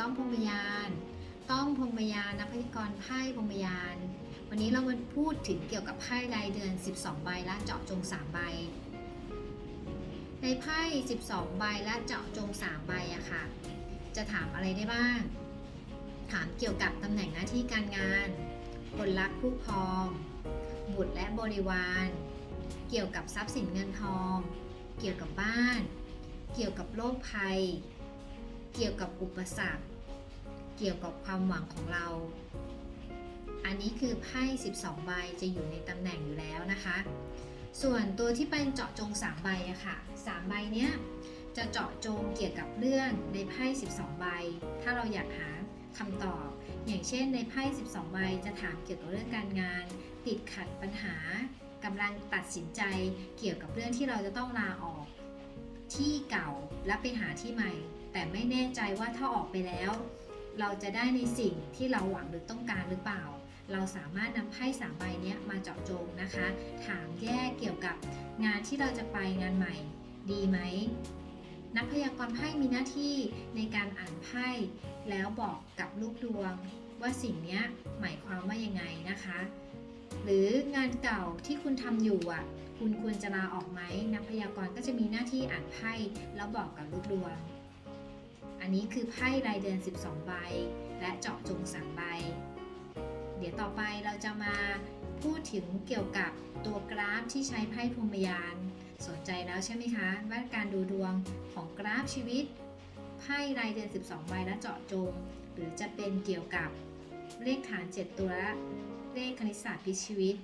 ต้อมพรหมยาน ต้อมพรหมยานนักพยากรณ์ไพ่พรหมยาน วันนี้เรามาพูดถึงเกี่ยวกับไพ่รายเดือน 12 ใบและเจาะจง 3 ใบ ในไพ่ 12 ใบและเจาะจง 3 ใบอะค่ะ จะถามอะไรได้บ้าง ถามเกี่ยวกับตำแหน่งหน้าที่การงาน คนรักคู่ครอง บุตรและบริวาร เกี่ยวกับทรัพย์สินเงินทอง เกี่ยวกับบ้าน เกี่ยวกับโรคภัย เกี่ยวกับอุปสรรค เกี่ยวกับความหวังของเรา อันนี้คือไพ่ 12 ใบจะอยู่ในตำแหน่งอยู่แล้วนะคะ ส่วนตัวที่เป็นเจาะจง 3 ใบอะค่ะ 3 ใบเนี้ยจะเจาะจงเกี่ยวกับเรื่องในไพ่ 12 ใบ ถ้าเราอยากหาคำตอบ อย่างเช่นในไพ่ 12 ใบจะถามเกี่ยวกับเรื่องการงาน ติดขัดปัญหากำลังตัดสินใจเกี่ยวกับเรื่องที่เราจะต้องลาออกที่เก่าและไปหาที่ใหม่ แต่ไม่แน่ใจว่าถ้าออกไปแล้ว เราจะได้ในสิ่งที่เราหวังหรือต้องการหรือเปล่า เราสามารถนำไพ่สามใบนี้มาเจาะจงนะคะ ถามแยกเกี่ยวกับงานที่เราจะไปงานใหม่ ดีไหมนักพยากรณ์ไพ่มีหน้าที่ในการอ่านไพ่แล้วบอกกับลูกดวง ว่าสิ่งนี้หมายความว่ายังไงนะคะ หรืองานเก่าที่คุณทำอยู่อะ คุณควรจะลาออกไหมนักพยากรณ์ก็จะมีหน้าที่อ่านไพ่แล้วบอกกับลูกดวง อันนี้คือไพ่รายเดือน 12 ใบ และเจาะจง3ใบ เดี๋ยวต่อไปเราจะมาพูดถึงเกี่ยวกับตัวกราฟที่ใช้ไพ่พรมยาน สนใจแล้วใช่ไหมคะ ว่าการดูดวงของกราฟชีวิตไพ่รายเดือน 12 ใบและเจาะจง หรือจะเป็นเกี่ยวกับเลขฐาน 7 ตัว เลขคณิตศาสตร์พิชีวิต